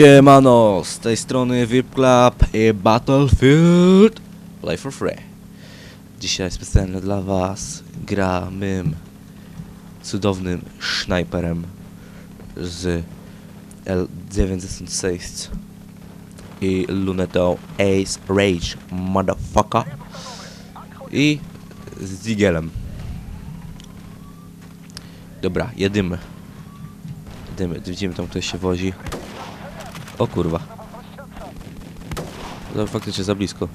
Siemano, z tej strony VIP Club i Battlefield Play for Free. Dzisiaj specjalnie dla was gra mym cudownym snajperem z L906 i lunetą Ace Rage Motherfucker i z Digelem. Dobra, jedymy. Jedymy, widzimy tam ktoś się wozi. O kurwa. To faktycznie za blisko.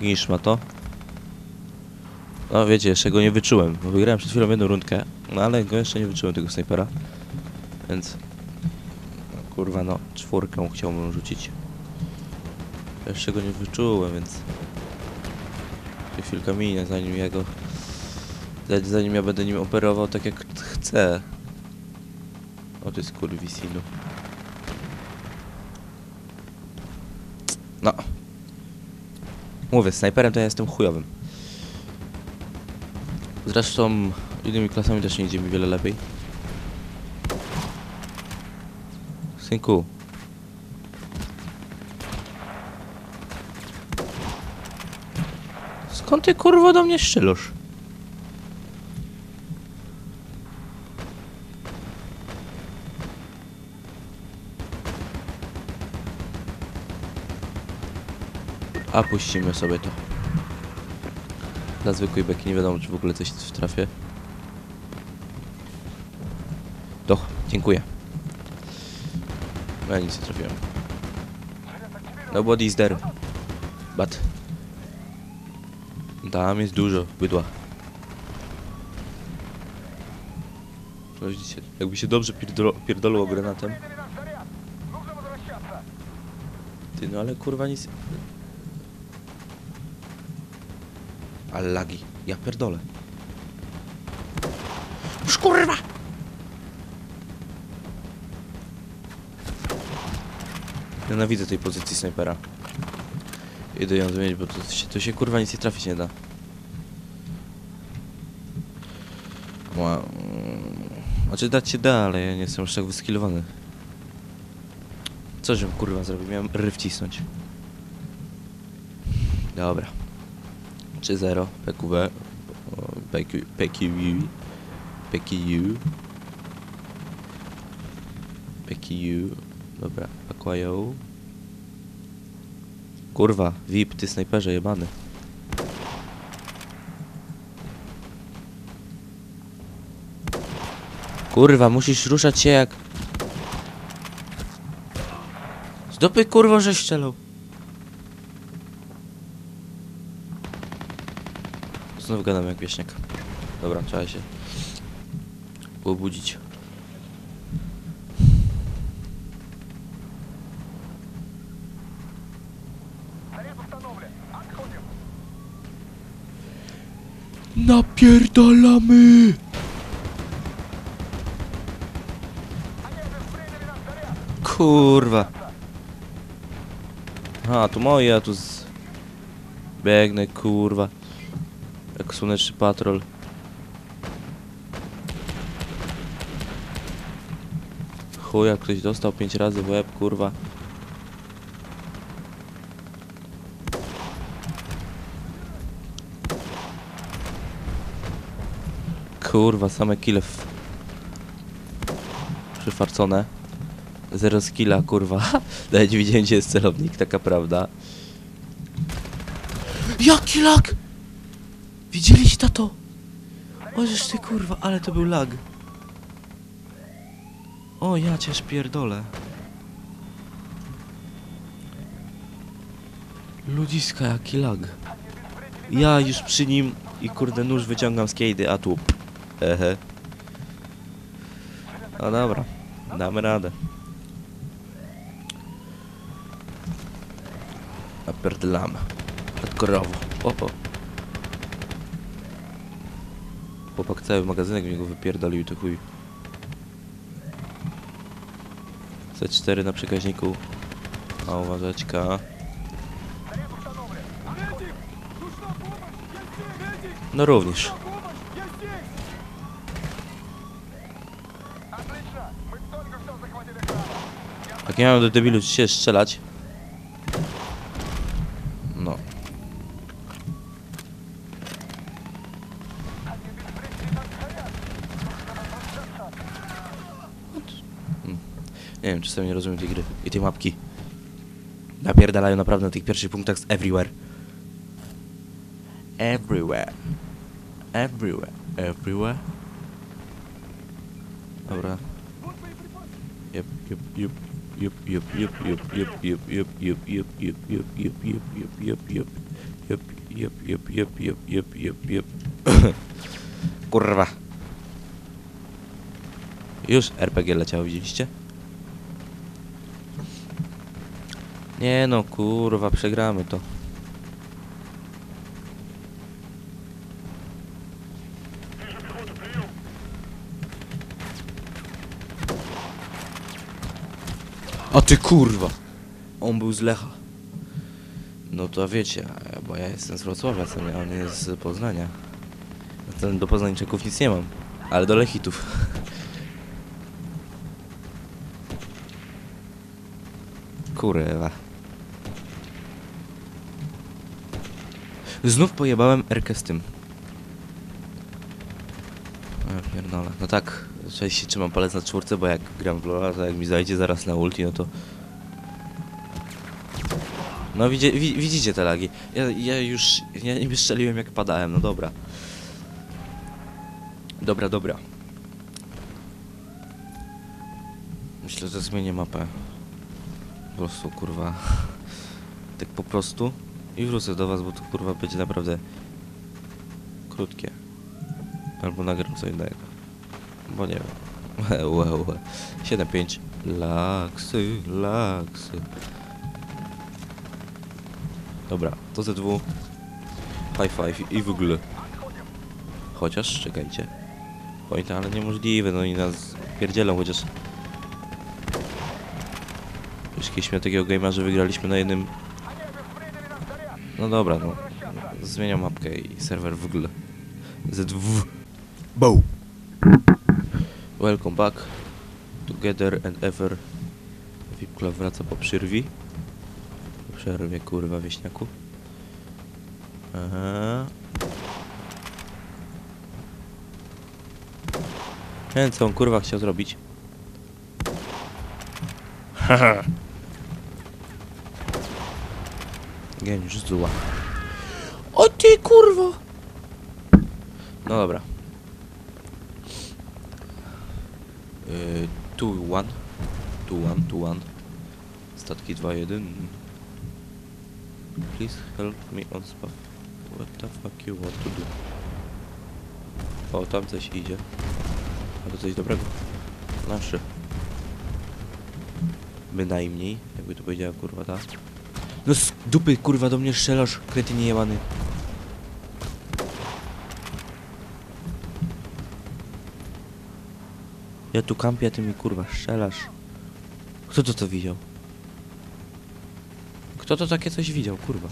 Niż ma to. No wiecie, jeszcze go nie wyczułem, bo wygrałem przed chwilą jedną rundkę, no ale go jeszcze nie wyczułem tego snajpera. Więc... No, kurwa no, czwórkę chciałbym rzucić. Jeszcze go nie wyczułem, więc... Chwilka minie, zanim ja go... Zanim ja będę nim operował tak jak chcę. O ty skurwisinu. No. Mówię, snajperem to ja jestem chujowym. Zresztą innymi klasami też nie idzie mi wiele lepiej. Synku. Skąd ty kurwo do mnie strzelasz? A puścimy sobie to. Dla zwykłej beki nie wiadomo, czy w ogóle coś w trafię. Doch, dziękuję. No ja nic nie trafiłem. Nobody's there. But... Tam jest dużo bydła. No Widzicie, jakby się dobrze pierdolo, pierdolło granatem. Ty, no ale kurwa nic... Ale lagi. Ja pierdolę. Już kurwa! Nienawidzę tej pozycji snajpera. Idę ją zmienić, bo to się, to się kurwa nic nie trafić nie da. Ła- mm, Znaczy dać się da, ale ja nie jestem już tak wyskillowany. Co żem kurwa zrobił? Miałem ry wcisnąć. Dobra. 3-0 PQB o, PQ, PQU PQU PQU Dobra, akwają Kurwa, VIP, ty snajperze jebany. Kurwa, musisz ruszać się jak Z dupy kurwa, że strzelał Znów gadam jak wieśniak. Dobra, trzeba się obudzić. Napierdalamy! Kurwa. A, tu moje, a tu z... Biegnę, kurwa. Jak słoneczny patrol. Chuj, jak ktoś dostał 5 razy w łeb, kurwa. Kurwa, same kile w... Przyfarcone. Zero skilla, kurwa. Nawet widziałem, gdzie jest celownik, taka prawda. Jaki lag! Widzieliście to? Możesz ty kurwa, ale to był lag. O, ja cię pierdolę. Ludziska, jaki lag. Ja już przy nim i kurde nóż wyciągam z kejdy, a tu... Ehe. No dobra, damy radę. Napierdlamy. Hardkorowo. O, o. Chłopak cały magazynek w niego wypierdolił, to chuj. C4 na przekaźniku. A uważać K. No również. Jak nie mam do debilu się strzelać, Nie wiem, czasami nie rozumiem tej gry i tej mapki. Napierdalają naprawdę na tych pierwszych punktach z everywhere. Everywhere. Everywhere. Everywhere. Dobra. Yep, yep, yep. Yep, yep, yep, yep, yep, yep, yep, yep, yep, yep, yep, yep, yep, yep, yep, yep. Yep, yep, yep, yep, yep, yep, yep, yep. Kurwa. Już RPG leciało, widzieliście? Nie no, kurwa, przegramy to. A ty kurwa! On był z Lecha. No to wiecie, bo ja jestem z Wrocławia, co nie, on jest z Poznania. Ten do Poznańczyków nic nie mam, ale do Lechitów. Kurwa. Znów pojebałem Erkę z tym. O, pierdolę. No tak, częściej trzymam palec na czwórce, bo jak gram w Lola, to jak mi zajdzie zaraz na ulti, no to... No wi, widzicie te lagi. Ja, ja już, ja nie strzeliłem jak padałem, no dobra. Dobra, dobra. Myślę, że zmienię mapę. Po prostu, kurwa. Tak po prostu. I wrócę do was, bo to kurwa będzie naprawdę krótkie. Albo nagram co innego. Bo nie wiem. Łe. 7-5. Laksy, laksy. Dobra, to ze dwóch. High five i w ogóle. Chociaż, czekajcie. Oj, to ale niemożliwe, no i nas pierdzielą chociaż. Już kiedyś miał takiego game'a, że wygraliśmy na jednym... No dobra, no. Zmieniam mapkę i serwer w ogóle. ZW. Bow. Welcome back. Together and ever. Wipkula wraca po przerwie. Po przerwie, kurwa, wieśniaku. Aha. Ten co on kurwa chciał zrobić? Haha. Geniusz zła. O ty kurwo! No dobra. Yy, two one. Two one, two one. Statki 2-1. Please help me on spot. What the fuck you want to do? O, tam coś idzie. A to coś dobrego. Nasze. Bynajmniej, jakby to powiedziała kurwa ta. No z dupy kurwa do mnie strzelasz, kretynie jebany. Ja tu kampię, ty mi kurwa strzelasz. Kto to to widział? Kto to takie coś widział, kurwa?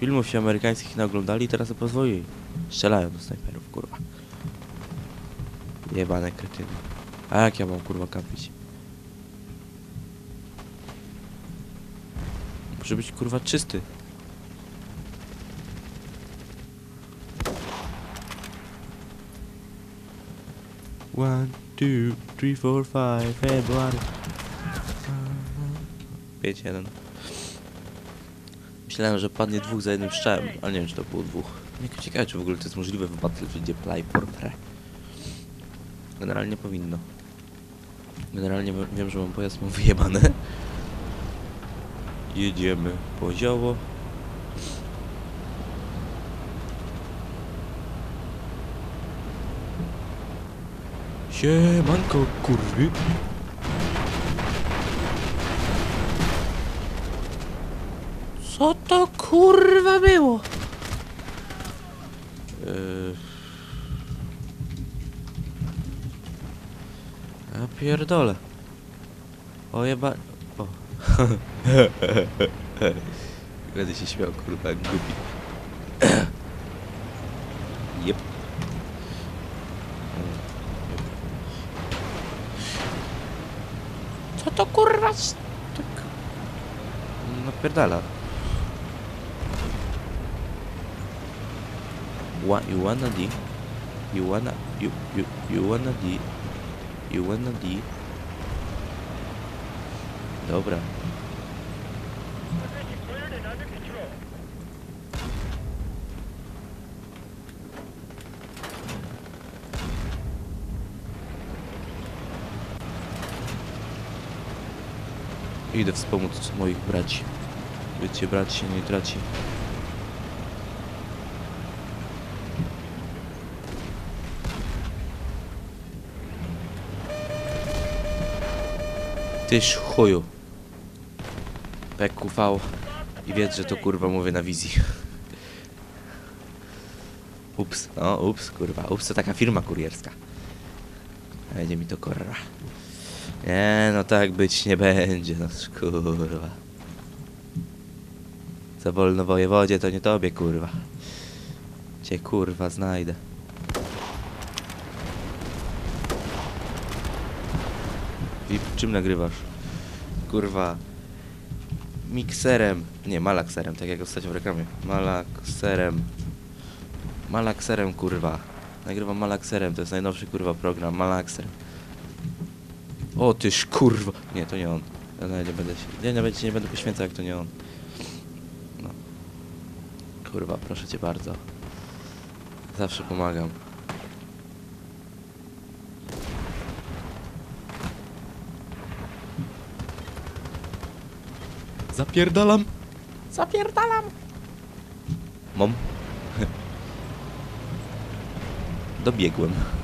Filmów się amerykańskich naoglądali i teraz pozwolili. Strzelają do snajperów, kurwa. Jebane kretyny. A jak ja mam kurwa kampić? Muszę być kurwa czysty. One, two, three, four, five, February. Pięć, jeden. Myślałem, że padnie dwóch za jednym strzałem, ale nie wiem, czy to było dwóch. Nie ciekawe, czy w ogóle to jest możliwe w Battlefieldzie Play Portre. Generalnie powinno. Generalnie wiem, że mam pojazd mam wyjebane. Jedziemy poziomo. Siemanko, kurwy. Co to kurwa było? Yy... Ja pierdolę. O jeba... O. Będę się śmiał, kurwa, jak głupi. Jep. Co to kurwa... Tak... Napierdala. Wa, you wanna D? You wanna... You, you, you wanna D? You wanna D? Dobra. Idę wspomóc moich braci. Wiecie, brat się nie traci. Tyż chuju. PQV. I wiedz, że to kurwa mówię na wizji. Ups, no ups, kurwa. Ups to taka firma kurierska. Będzie mi to kurwa. Nie, no tak być nie będzie, no kurwa. Za wolno wojewodzie to nie tobie, kurwa. Cię kurwa znajdę. I czym nagrywasz? Kurwa. Mikserem. Nie, malakserem, tak jak ostatnio w reklamie. Malakserem. Malakserem, kurwa. Nagrywam malakserem, to jest najnowszy kurwa program. Malakser. O tyż kurwa. Nie, to nie on. Ja nawet nie będę się. Ja nawet się nie będę poświęcał jak to nie on. No. Kurwa, proszę cię bardzo. Zawsze pomagam. Zapierdalam. Zapierdalam. Mom. Dobiegłem.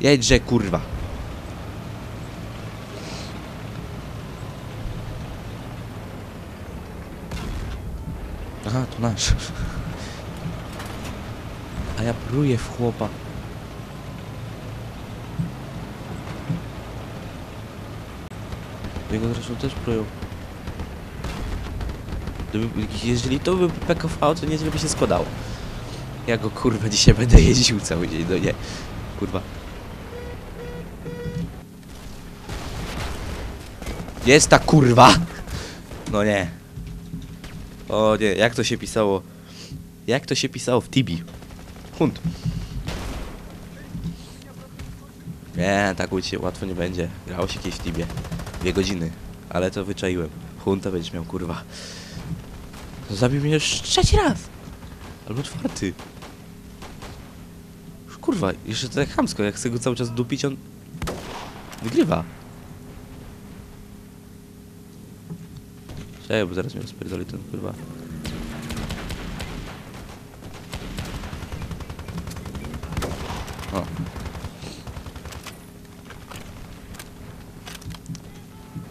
Jedźże, kurwa. Aha, to nasz. A ja pruję w chłopa. Jego zresztą też. Gdyby, jeżeli to by PKV, to nieźle by się składało. Ja go kurwa dzisiaj będę jeździł cały dzień, no nie. Kurwa. Jest ta kurwa! No nie. O nie, jak to się pisało? Jak to się pisało w Tibi? Hunt. Nie, tak ucie łatwo nie będzie. Grało się kiedyś w Tibie. Dwie godziny. Ale to wyczaiłem. Hunta będziesz miał, kurwa. Zabił mnie już trzeci raz. Albo czwarty. Kurwa, jeszcze tak chamsko, jak chcę go cały czas dupić, on wygrywa. Czekaj, bo zaraz mnie rozpierdoli ten kurwa. O.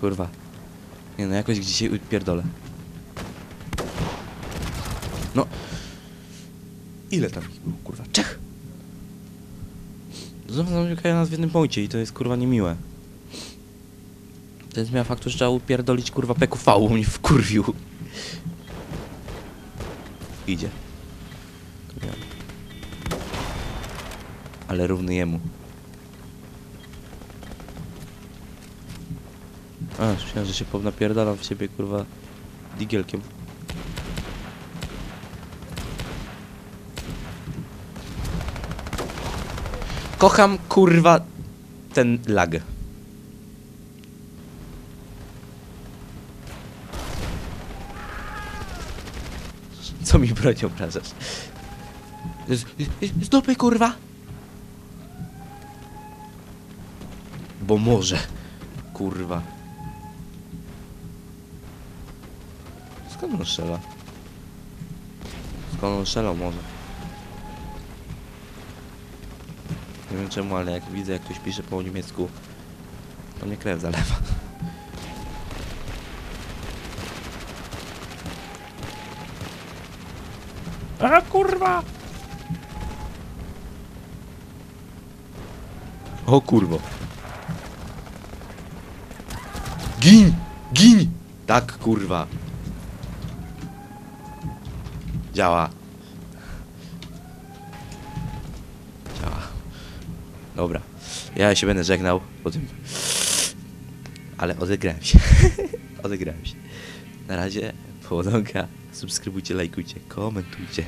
Kurwa. Nie no, jakoś dzisiaj upierdolę. No. Ile tam ich było, kurwa? Czech! Znowu zamykają nas w jednym punkcie i to jest kurwa niemiłe. To jest miała faktu, że trzeba upierdolić kurwa PQV, mnie wkurwił. Idzie. Ale równy jemu. A, myślałem, że się napierdalam w ciebie kurwa digielkiem. Kocham kurwa ten lag. Co mi bronią obrażasz? Z, z, z dupy kurwa! Bo może. Kurwa. Skąd on strzela? Skąd on strzelał może? Nie wiem czemu, ale jak widzę jak ktoś pisze po niemiecku, to mnie krew zalewa. A kurwa! O kurwo. Gin! Gin! Tak kurwa. Działa. Działa. Dobra. Ja się będę żegnał po tym. Ale odegrałem się. odegrałem się. Na razie, połodonka. Subskrybujcie, lajkujcie, komentujcie.